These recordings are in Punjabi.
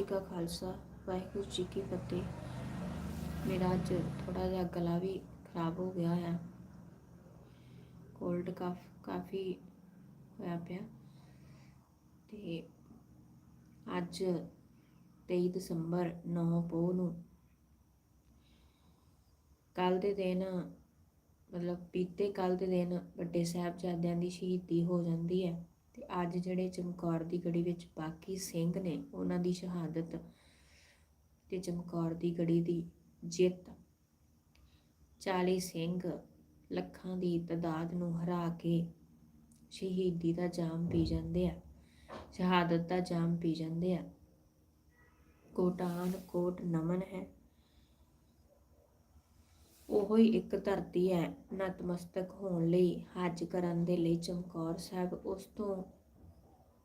ਜੀ ਕਾ ਖਾਲਸਾ, ਵਾਹਿਗੁਰੂ ਜੀ ਕੀ ਫਤਿਹ। ਮੇਰਾ ਅੱਜ ਥੋੜਾ ਜਿਹਾ ਗਲਾ ਵੀ ਖਰਾਬ ਹੋ ਗਿਆ ਹੈ ਕੋਲਡ ਕਾਫ ਕਾਫੀ ਹੋਇਆ ਪਿਆ। ਤੇ ਅੱਜ 23 ਦਸੰਬਰ 9 ਪੋਹ ਨੂੰ ਕੱਲ ਦੇ ਦਿਨ, ਮਤਲਬ ਬੀਤੇ ਕੱਲ ਦੇ ਦਿਨ ਵੱਡੇ ਸਾਹਿਬਜ਼ਾਦਿਆਂ ਦੀ ਸ਼ਹੀਦੀ ਹੋ ਜਾਂਦੀ ਹੈ। ਤੇ ਅੱਜ ਜਿਹੜੇ ਚਮਕੌਰ ਦੀ ਗੜੀ ਵਿੱਚ ਬਾਕੀ ਸਿੰਘ ਨੇ, ਉਹਨਾਂ ਦੀ ਸ਼ਹਾਦਤ ਤੇ ਚਮਕੌਰ ਦੀ ਗੜੀ ਦੀ ਜਿੱਤ 40 ਸਿੰਘ ਲੱਖਾਂ ਦੀ ਤਦਾਦ ਨੂੰ ਹਰਾ ਕੇ ਸ਼ਹੀਦੀ ਦਾ ਜਾਮ ਪੀ ਜਾਂਦੇ ਆ, ਸ਼ਹਾਦਤ ਦਾ ਜਾਮ ਪੀ ਜਾਂਦੇ ਆ। ਕੋਟਾਨ ਕੋਟ ਨਮਨ ਹੈ ਉਹੋ ਹੀ ਇੱਕ ਧਰਤੀ ਹੈ ਨਤਮਸਤਕ ਹੋਣ ਲਈ। ਹੱਜ ਕਰਨ ਦੇ ਲਈ ਚਮਕੌਰ ਸਾਹਿਬ ਉਸ ਤੋਂ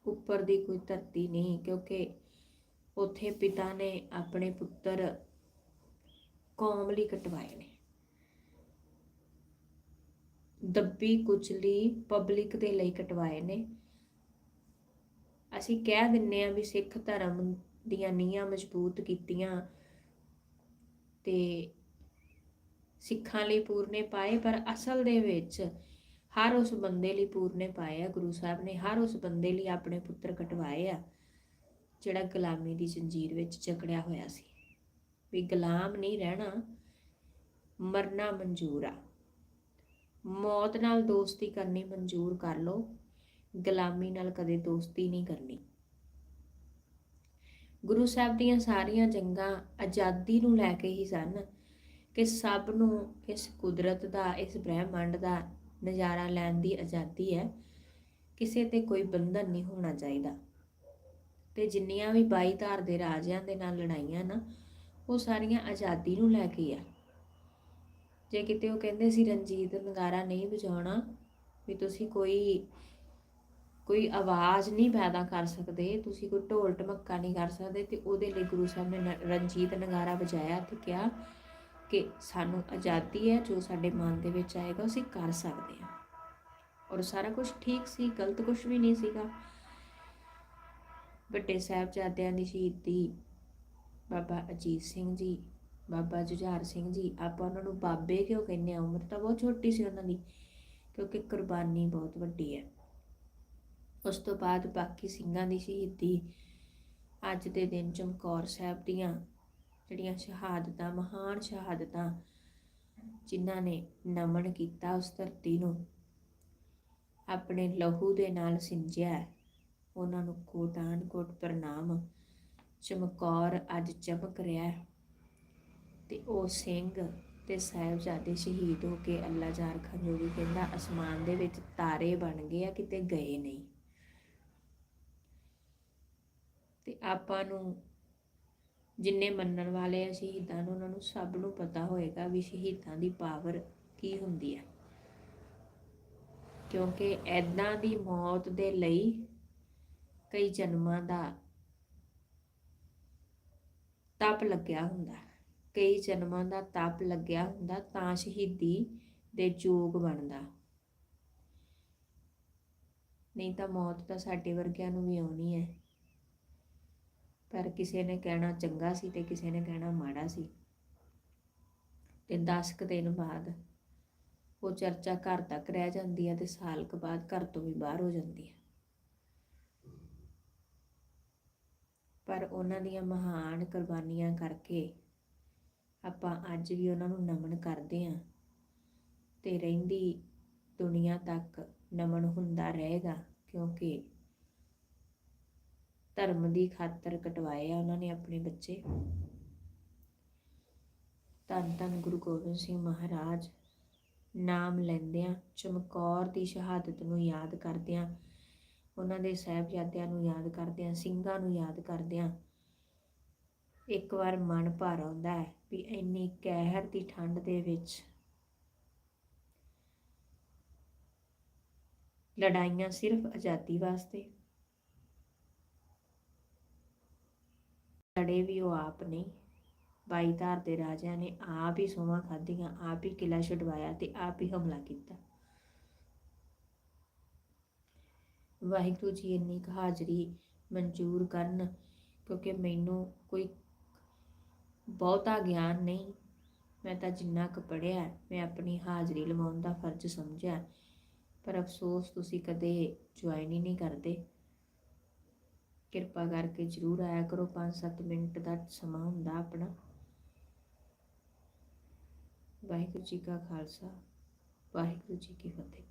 ਉੱਪਰ ਦੀ ਕੋਈ ਧਰਤੀ ਨਹੀਂ, ਕਿਉਂਕਿ ਉਥੇ ਪਿਤਾ ਨੇ ਆਪਣੇ ਪੁੱਤਰ ਕੌਮ ਲਈ ਕਟਵਾਏ ਨੇ। ਦੱਬੀ ਕੁਚਲੀ ਪਬਲਿਕ ਦੇ ਲਈ ਕਟਵਾਏ ਨੇ। ਅਸੀਂ ਕਹਿ ਦਿੰਨੇ ਆ ਵੀ ਸਿੱਖ ਧਰਮ ਦੀਆਂ ਨੀਹਾਂ ਮਜ਼ਬੂਤ ਕੀਤੀਆਂ ਤੇ ਸਿੱਖਾਂ ਲਈ ਪੂਰਨੇ ਪਾਏ, ਪਰ ਅਸਲ ਦੇ ਵਿੱਚ ਹਰ ਉਸ ਬੰਦੇ ਲਈ ਪੂਰਨੇ ਪਾਏ ਆ। ਗੁਰੂ ਸਾਹਿਬ ਨੇ ਹਰ ਉਸ ਬੰਦੇ ਲਈ ਆਪਣੇ ਪੁੱਤਰ ਕਟਵਾਏ ਆ, ਜਿਹੜਾ ਗੁਲਾਮੀ ਦੀ ਜ਼ੰਜੀਰ ਵਿੱਚ ਜਕੜਿਆ ਹੋਇਆ ਸੀ। ਵੀ ਗੁਲਾਮ ਨਹੀਂ ਰਹਿਣਾ, ਮਰਨਾ ਮਨਜ਼ੂਰ ਆ। ਮੌਤ ਨਾਲ ਦੋਸਤੀ ਕਰਨੀ ਮਨਜ਼ੂਰ ਕਰ ਲਓ, ਗੁਲਾਮੀ ਨਾਲ ਕਦੇ ਦੋਸਤੀ ਨਹੀਂ ਕਰਨੀ। ਗੁਰੂ ਸਾਹਿਬ ਦੀਆਂ ਸਾਰੀਆਂ ਜੰਗਾਂ ਆਜ਼ਾਦੀ ਨੂੰ ਲੈ ਕੇ ਹੀ ਸਨ। ਕਿ ਸਭ ਨੂੰ ਇਸ ਕੁਦਰਤ ਦਾ, ਇਸ ਬ੍ਰਹਿਮੰਡ ਦਾ ਨਜ਼ਾਰਾ ਲੈਣ ਦੀ ਆਜ਼ਾਦੀ ਹੈ, ਕਿਸੇ ਤੇ ਕੋਈ ਬੰਧਨ ਨਹੀਂ ਹੋਣਾ ਚਾਹੀਦਾ। ਤੇ ਜਿੰਨੀਆਂ ਵੀ 22 ਧਾਰ ਦੇ ਰਾਜਿਆਂ ਦੇ ਨਾਲ ਲੜਾਈਆਂ ਨਾ, ਉਹ ਸਾਰੀਆਂ ਆਜ਼ਾਦੀ ਨੂੰ ਲੈ ਕੇ ਆ। ਜੇ ਕਿਤੇ ਉਹ ਕਹਿੰਦੇ ਸੀ, ਰਣਜੀਤ ਨਗਾਰਾ ਨਹੀਂ ਵਜਾਉਣਾ, ਵੀ ਤੁਸੀਂ ਕੋਈ ਕੋਈ ਆਵਾਜ਼ ਨਹੀਂ ਪੈਦਾ ਕਰ ਸਕਦੇ, ਤੁਸੀਂ ਕੋਈ ਢੋਲ ਢਮੱਕਾ ਨਹੀਂ ਕਰ ਸਕਦੇ, ਤੇ ਉਹਦੇ ਲਈ ਗੁਰੂ ਸਾਹਿਬ ਨੇ, ਰਣਜੀਤ ਨਗਾਰਾ ਵਜਾਇਆ ਤੇ ਕਿਹਾ ਕਿ ਸਾਨੂੰ ਆਜ਼ਾਦੀ ਹੈ ਜੋ ਸਾਡੇ ਮਨ ਦੇ ਵਿੱਚ ਆਏਗਾ, ਅਸੀਂ ਕਰ ਸਕਦੇ ਹਾਂ। ਔਰ ਸਾਰਾ ਕੁਝ ਠੀਕ ਸੀ, ਗਲਤ ਕੁਝ ਵੀ ਨਹੀਂ ਸੀਗਾ। ਵੱਡੇ ਸਾਹਿਬਜ਼ਾਦਿਆਂ ਦੀ ਸ਼ਹੀਦੀ, ਬਾਬਾ ਅਜੀਤ ਸਿੰਘ ਜੀ, ਬਾਬਾ ਜੁਝਾਰ ਸਿੰਘ ਜੀ, ਆਪਾਂ ਉਹਨਾਂ ਨੂੰ ਬਾਬੇ ਕਿਉਂ ਕਹਿੰਦੇ ਆ ਉਮਰ ਤਾਂ ਬਹੁਤ ਛੋਟੀ ਸੀ ਉਹਨਾਂ ਦੀ, ਕਿਉਂਕਿ ਕੁਰਬਾਨੀ ਬਹੁਤ ਵੱਡੀ ਹੈ। ਉਸ ਤੋਂ ਬਾਅਦ ਬਾਕੀ ਸਿੰਘਾਂ ਦੀ ਸ਼ਹੀਦੀ, ਅੱਜ ਦੇ ਦਿਨ ਚਮਕੌਰ ਸਾਹਿਬ ਦੀਆਂ ਜਿਹੜੀਆਂ ਸ਼ਹਾਦਤਾਂ, ਮਹਾਨ ਸ਼ਹਾਦਤਾਂ ਜਿਨ੍ਹਾਂ ਨੇ ਨਮਨ ਕੀਤਾ ਉਸ ਧਰਤੀ ਨੂੰ, ਆਪਣੇ ਲਹੂ ਦੇ ਨਾਲ ਸਿੰਜਿਆ ਉਹਨਾਂ ਨੂੰ ਕੋਟਾਨ ਕੋਟ ਪ੍ਰਣਾਮ, ਚਮਕੌਰ ਅੱਜ ਚਮਕ ਰਿਹਾ ਹੈ। ਤੇ ਉਹ ਸਿੰਘ ਤੇ ਸਾਹਿਬਜ਼ਾਦੇ ਸ਼ਹੀਦ ਹੋ ਕੇ ਅੱਲਾ ਜਾਰ ਖਾਨ ਜੋ ਵੀ ਕਹਿੰਦਾ, ਅਸਮਾਨ ਦੇ ਵਿੱਚ ਤਾਰੇ ਬਣ ਗਏ ਆ, ਕਿਤੇ ਗਏ ਨਹੀਂ। ਤੇ ਆਪਾਂ ਨੂੰ ਜਿੰਨੇ ਮੰਨਣ ਵਾਲੇ ਆ ਸ਼ਹੀਦਾਂ ਨੂੰ, ਉਹਨਾਂ ਨੂੰ ਸਭ ਨੂੰ ਪਤਾ ਹੋਏਗਾ ਵੀ ਸ਼ਹੀਦਾਂ ਦੀ ਪਾਵਰ ਕੀ ਹੁੰਦੀ ਹੈ ਕਿਉਂਕਿ ਐਦਾਂ ਦੀ ਮੌਤ ਦੇ ਲਈ ਕਈ ਜਨਮਾਂ ਦਾ ਤਪ ਲੱਗਿਆ ਹੁੰਦਾ। ਕਈ ਜਨਮਾਂ ਦਾ ਤਪ ਲੱਗਿਆ ਹੁੰਦਾ ਤਾਂ ਸ਼ਹੀਦੀ ਦੇ ਯੋਗ ਬਣਦਾ। ਨਹੀਂ ਤਾਂ ਮੌਤ ਤਾਂ ਸਾਡੇ ਵਰਗਿਆਂ ਨੂੰ ਵੀ ਆਉਣੀ ਹੈ। ਪਰ ਕਿਸੇ ਨੇ ਕਹਿਣਾ ਚੰਗਾ ਸੀ ਤੇ ਕਿਸੇ ਨੇ ਕਹਿਣਾ ਮਾੜਾ ਸੀ। ਤੇ 10 ਕੁ ਦਿਨ ਬਾਅਦ ਉਹ ਚਰਚਾ ਘਰ ਤੱਕ ਰਹਿ ਜਾਂਦੀ ਹੈ ਤੇ ਸਾਲ ਕੁ ਬਾਅਦ ਘਰ ਤੋਂ ਵੀ ਬਾਹਰ ਹੋ ਜਾਂਦੀ ਹੈ ਪਰ ਉਹਨਾਂ ਦੀਆਂ ਮਹਾਨ ਕੁਰਬਾਨੀਆਂ ਕਰਕੇ ਆਪਾਂ ਅੱਜ ਵੀ ਉਹਨਾਂ ਨੂੰ ਨਮਨ ਕਰਦੇ ਹਾਂ ਤੇ ਰਹਿੰਦੀ ਦੁਨੀਆ ਤੱਕ ਨਮਨ ਹੁੰਦਾ ਰਹੇਗਾ ਕਿਉਂਕਿ ਧਰਮ ਦੀ ਖਾਤਰ ਕਟਵਾਏ ਆ ਉਹਨਾਂ ਨੇ ਆਪਣੇ ਬੱਚੇ। ਧੰਨ ਧੰਨ ਗੁਰੂ ਗੋਬਿੰਦ ਸਿੰਘ ਮਹਾਰਾਜ, ਨਾਮ ਲੈਂਦਿਆਂ ਚਮਕੌਰ ਦੀ ਸ਼ਹਾਦਤ ਨੂੰ ਯਾਦ ਕਰਦਿਆਂ, ਉਹਨਾਂ ਦੇ ਸਾਹਿਬਜ਼ਾਦਿਆਂ ਨੂੰ ਯਾਦ ਕਰਦਿਆਂ, ਸਿੰਘਾਂ ਨੂੰ ਯਾਦ ਕਰਦਿਆਂ ਇੱਕ ਵਾਰ ਮਨ ਭਰ ਆਉਂਦਾ ਹੈ ਵੀ ਇੰਨੀ ਕਹਿਰ ਦੀ ਠੰਡ ਦੇ ਵਿੱਚ ਲੜਾਈਆਂ ਸਿਰਫ ਆਜ਼ਾਦੀ ਵਾਸਤੇ ਲੜੇ ਵੀ ਉਹ ਆਪ ਨਹੀਂ। ਬਾਈ ਧਾਰ ਦੇ ਰਾਜਿਆਂ ਨੇ ਆਪ ਹੀ ਸੋਹਾਂ ਖਾਧੀਆਂ, ਆਪ ਹੀ ਕਿਲਾ ਛਡਵਾਇਆ ਤੇ ਆਪ ਹੀ ਹਮਲਾ ਕੀਤਾ। ਵਾਹਿਗੁਰੂ ਜੀ ਇੰਨੀ ਕੁ ਹਾਜ਼ਰੀ ਮਨਜ਼ੂਰ ਕਰਨ ਕਿਉਂਕਿ ਮੈਨੂੰ ਕੋਈ ਬਹੁਤਾ ਗਿਆਨ ਨਹੀਂ। ਮੈਂ ਤਾਂ ਜਿੰਨਾ ਕੁ ਪੜ੍ਹਿਆ, ਮੈਂ ਆਪਣੀ ਹਾਜ਼ਰੀ ਲਵਾਉਣ ਦਾ ਫਰਜ਼ ਸਮਝਿਆ, ਪਰ ਅਫਸੋਸ ਤੁਸੀਂ ਕਦੇ ਜੁਆਇਨ ਹੀ ਨਹੀਂ ਕਰਦੇ। ਕਿਰਪਾ ਕਰਕੇ ਜਰੂਰ ਆਇਆ ਕਰੋ 5-7 ਮਿੰਟ ਦਾ ਸਮਾਂ ਹੁੰਦਾ ਆਪਣਾ। ਵਾਹਿਗੁਰੂ ਜੀ ਕਾ ਖਾਲਸਾ, ਵਾਹਿਗੁਰੂ ਜੀ ਕੀ ਫਤਿਹ।